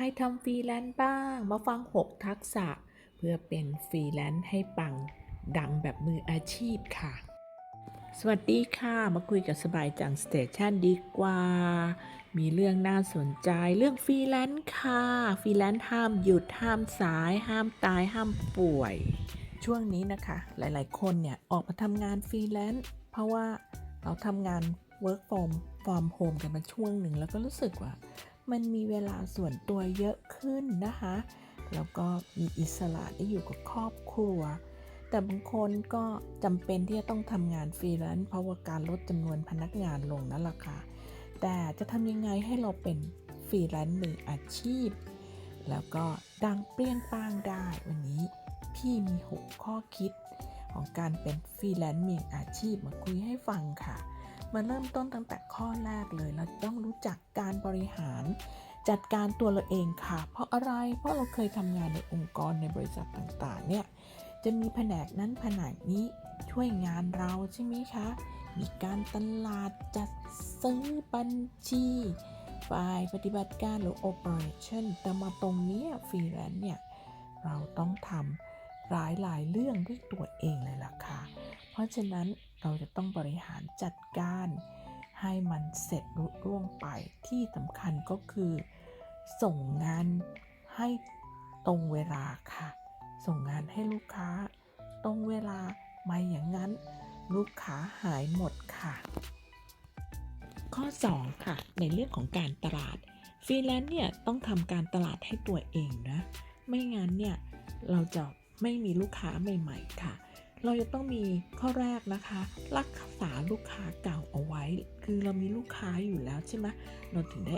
รทำฟรีแลนซ์บ้าง มาฟัง 6 ทักษะ เพื่อเป็นฟรีแลนซ์ให้ปังดังแบบมืออาชีพค่ะ สวัสดีค่ะ มาคุยกับสบายจังสเตชันดีกว่า มีเรื่องน่าสนใจเรื่องฟรีแลนซ์ค่ะฟรีแลนซ์ห้ามหยุดห้ามสาย ห้ามตายห้ามป่วย ช่วงนี้นะคะ หลายๆ คนเนี่ยออกมาทำงานฟรีแลนซ์เพราะว่าเราทำงาน work from from home กันมาช่วงหนึ่งแล้วก็รู้สึกว่า มันมีเวลาส่วนตัวเยอะขึ้นนะคะ แล้วก็มีอิสระได้อยู่กับครอบครัว แต่บางคนก็จำเป็นที่จะต้องทำงานฟรีแลนซ์เพราะว่าการลดจำนวนพนักงานลงนั่นแหละค่ะ แต่จะทำยังไงให้เราเป็นฟรีแลนซ์มืออาชีพ แล้วก็ดังเปรี้ยงป้างได้วันนี้ พี่มี 6 ข้อคิดของการเป็นฟรีแลนซ์มืออาชีพมาคุยให้ฟังค่ะ มาเริ่มต้นตั้งแต่ข้อแรกเลยเราต้องรู้จักการบริหาร จัดการตัวเราเองค่ะ เพราะอะไรเพราะเราเคยทำงานในองค์กรในบริษัทต่างๆ เนี่ยจะมีแผนกนั้นแผนกนี้ช่วยงานเราใช่ไหมคะ มีการตลาดจัดซื้อบัญชีฝ่ายปฏิบัติการหรือ operation แต่มาตรงนี้ฟรีแลนซ์เนี่ย เราต้องทำหลายหลายๆเรื่องด้วยตัวเองเลยล่ะค่ะ ราะฉะนั้นเราจะต้องบริหารจัดการ ให้มันเสร็จรุ่ร่วงไปที่สำคัญก็คือ ส่งงานให้ตรงเวลาค่ะ ส่งงานให้ลูกค้า ตรงเวลาไม่อย่างนั้น ลูกค้าหายหมดค่ะ ข้อ 2 ค่ะ ในเรื่องของการตลาดฟรีแลนซ์เนี่ยต้องทำการตลาดให้ตัวเองนะ ไม่งั้นเนี่ยเราจะไม่มีลูกค้าใหม่ ๆ ค่ะ เราจะต้องมีข้อแรกนะคะ รักษาลูกค้าเก่าเอาไว้ คือเรามีลูกค้าอยู่แล้วใช่ไหมเราถึงได้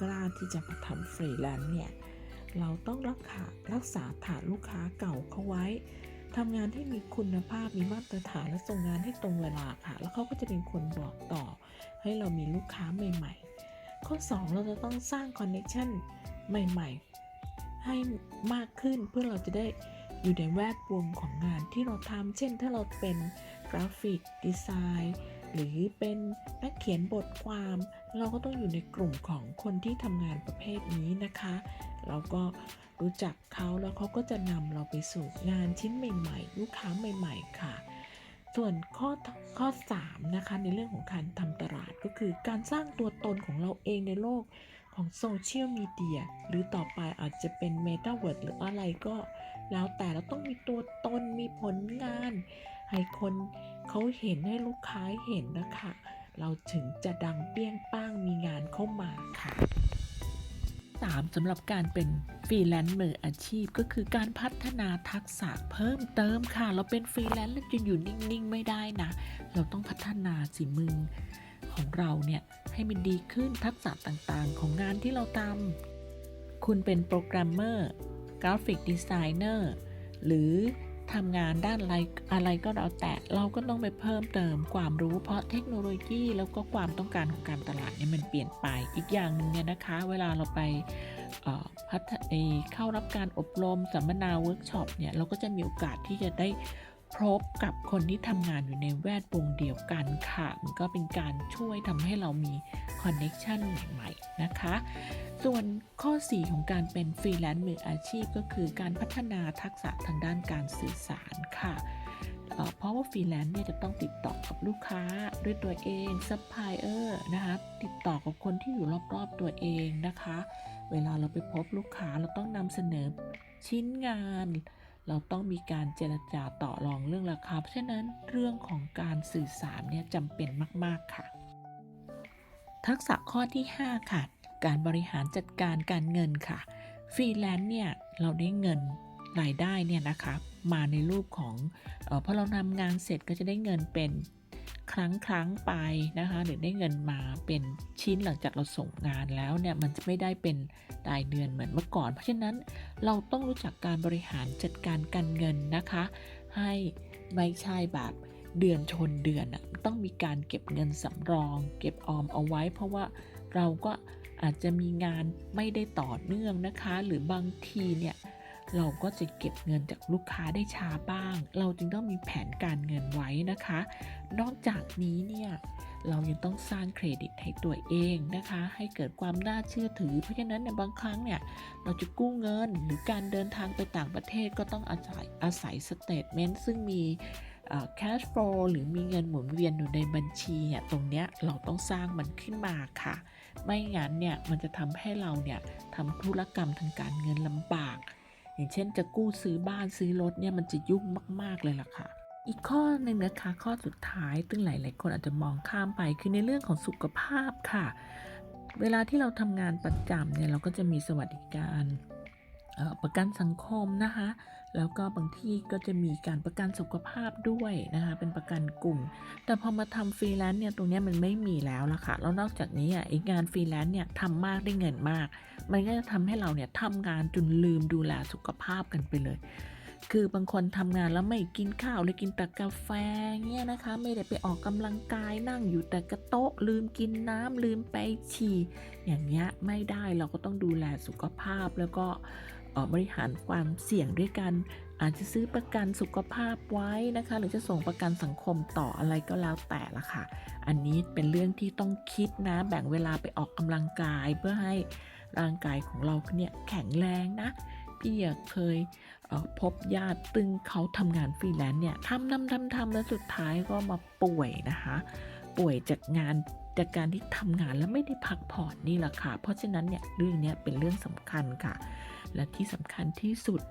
กล้าที่จะมาทำฟรีแลนซ์เนี่ยเราต้องรักษารักษาฐานลูกค้าเก่าเขาไว้ทำงานที่มีคุณภาพมีมาตรฐานและส่งงานให้ตรงเวลาค่ะ แล้วเขาก็จะเป็นคนบอกต่อ ให้เรามีลูกค้าใหม่ ๆ ข้อ 2 เราจะต้องสร้างคอนเน c t ชันใหม่ ๆ ให้มากขึ้นเพื่อเราจะได้ อยู่ในแวดวงของงานที่เราทำเช่นถ้าเราเป็นกราฟิกดีไซน์หรือเป็นนักเขียนบทความ เราก็ต้องอยู่ในกลุ่มของคนที่ทำงานประเภทนี้นะคะ เราก็รู้จักเขาแล้วเขาก็จะนำเราไปสู่งานชิ้นใหม่ๆ ลูกค้าใหม่ ๆ ค่ะ ส่วนข้อข้อ3นะคะในเรื่องของการทำตลาดก็คือการสร้างตัวตนของเราเองในโลกของโซเชียลมีเดียหรือต่อไปอาจจะเป็นเมตาเวิร์ดหรืออะไรก็ แล้วแต่เราต้องมีตัวตนมีผลงาน ให้คนเขาเห็นให้ลูกค้าเห็นนะคะ เราถึงจะดังเปี้ยงป้างมีงานเข้ามาค่ะ 3สำหรับการเป็นฟรีแลนซ์มืออาชีพก็คือการพัฒนาทักษะเพิ่มเติมค่ะ เราเป็นฟรีแลนซ์แล้วจะอยู่นิ่งๆ ไม่ได้นะ เราต้องพัฒนาสิมือของเราเนี่ย ให้มันดีขึ้นทักษะต่างๆ ของงานที่เราทำคุณเป็นโปรแกรมเมอร์ กราฟิกดีไซเนอร์หรือทำงานด้านอะไรอะไรก็แล้วแต่เราก็ต้องไปเพิ่มเติมความรู้เพราะเทคโนโลยีแล้วก็ความต้องการของการตลาดเนี่ยมันเปลี่ยนไปอีกอย่างหนึ่งเนี่ยนะคะ เวลาเราไปพัฒเอ่อเข้ารับการอบรมสัมมนาเวิร์กช็อปเนี่ยเราก็จะมีโอกาสที่จะได้ พบกับคนที่ทำงานอยู่ในแวดวงเดียวกันค่ะ มันก็เป็นการช่วยทำให้เรามีคอนเน็ชันใหม่ๆนะคะ ส่วนข้อ 4 ของการเป็นฟรีแลนซ์มืออาชีพก็คือการพัฒนาทักษะทางด้านการสื่อสารค่ะเอ่อเพราะว่าฟรีแลนซ์เนี่ยจะต้องติดต่อกับลูกค้าด้วยตัวเองซัพพลายเออร์นะคะติดต่อกับคนที่อยู่รอบๆตัวเองนะคะ เวลาเราไปพบลูกค้าเราต้องนำเสนอชิ้นงาน เราต้องมีการเจรจาต่อรองเรื่องราคา เพราะฉะนั้นเรื่องของการสื่อสารเนี่ยจำเป็นมาก ๆ ค่ะ ทักษะข้อที่ 5 ค่ะ การบริหารจัดการการเงินค่ะ ฟรีแลนซ์เนี่ยเราได้เงินรายได้เนี่ยนะคะมาในรูปของเออพอเราทำงานเสร็จก็จะได้เงินเป็น ครั้งครั้งไปนะคะหรือได้เงินมาเป็นชิ้นหลังจากเราส่งงานแล้วเนี่ยมันจะไม่ได้เป็นรายเดือนเหมือนเมื่อก่อน เพราะฉะนั้นเราต้องรู้จักการบริหารจัดการการเงินนะคะ ให้ไม่ใช่แบบเดือนชนเดือนอะต้องมีการเก็บเงินสำรอง เก็บออมเอาไว้ เพราะว่าเราก็อาจจะมีงานไม่ได้ต่อเนื่องนะคะ หรือบางทีเนี่ย เราก็จะเก็บเงินจากลูกค้าได้ช้าบ้าง เราจึงต้องมีแผนการเงินไว้นะคะ นอกจากนี้เนี่ยเรายังต้องสร้างเครดิตให้ตัวเองนะคะ ให้เกิดความน่าเชื่อถือ เพราะฉะนั้นในยบางครั้งเนี่ยเราจะกู้เงินหรือการเดินทางไปต่างประเทศก็ต้องอาศัยอาศัยสเตทเมนต์ซึ่งมี cash flow หรือมีเงินหมุนเวียนอยู่ในบัญชีเนี่ยตรงเนี้ยเราต้องสร้างมันขึ้นมาค่ะ ไม่งั้นเนี่ยมันจะทำให้เราเนี่ยทำธุรกรรมทางการเงินลำบาก อย่างเช่นจะกู้ซื้อบ้านซื้อรถเนี่ยมันจะยุ่งมาก ๆ เลยล่ะค่ะ อีกข้อหนึ่งนะคะข้อสุดท้ายซึ่งหลาย ๆ คนอาจจะมองข้ามไปคือในเรื่องของสุขภาพค่ะ เวลาที่เราทำงานประจำเนี่ยเราก็จะมีสวัสดิการประกันสังคมนะคะ แล้วก็บางที่ก็จะมีการประกันสุขภาพด้วยนะคะเป็นประกันกลุ่ม แต่พอมาทำฟรีแลนซ์เนี่ยตรงนี้มันไม่มีแล้วละค่ะแล้วนอกจากนี้อะองานฟรีแลนซ์เนี่ยทำมากได้เงินมาก มันก็จะทำให้เราเนี่ยทำงานจนลืมดูแลสุขภาพกันไปเลยคือบางคนทำงานแล้วไม่กินข้าวเลยกินแต่กาแฟเงี้ยนะคะ ไม่ได้ไปออกกำลังกายนั่งอยู่แต่กระโต๊ะ ลืมกินน้ำลืมไปฉี่อย่างเงี้ยไม่ได้เราก็ต้องดูแลสุขภาพแล้วก็ บริหารความเสี่ยงด้วยกัน อาจจะซื้อประกันสุขภาพไว้นะคะ หรือจะส่งประกันสังคมต่ออะไรก็แล้วแต่ละค่ะ อันนี้เป็นเรื่องที่ต้องคิดนะ แบ่งเวลาไปออกกำลังกายเพื่อให้ร่างกายของเราเนี่ยแข็งแรงนะพี่อะเคยเพบญาติตึงเขาทำงานฟรีแลนซ์เนี่ยทำทำทำทำแล้วสุดท้ายก็มาป่วยนะคะ ป่วยจากงานจากการที่ทำงานแล้วไม่ได้พักผ่อนนี่แหละค่ะ เพราะฉะนั้นเนี่ยเรื่องนี้เป็นเรื่องสำคัญค่ะ และที่สำคัญที่สุด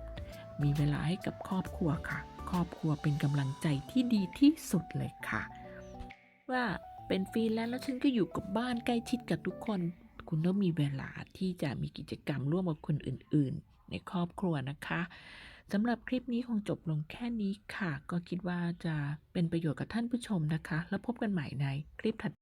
มีเวลาให้กับครอบครัวค่ะ ครอบครัวเป็นกำลังใจที่ดีที่สุดเลยค่ะ ว่าเป็นฟรีแลนซ์แล้วฉันก็อยู่กับบ้านใกล้ชิดกับทุกคน คุณต้องมีเวลาที่จะมีกิจกรรมร่วมกับคนอื่น ๆ ในครอบครัวนะคะสำหรับคลิปนี้คงจบลงแค่นี้ค่ะ ก็คิดว่าจะเป็นประโยชน์กับท่านผู้ชมนะคะ แล้วพบกันใหม่ในคลิปถัด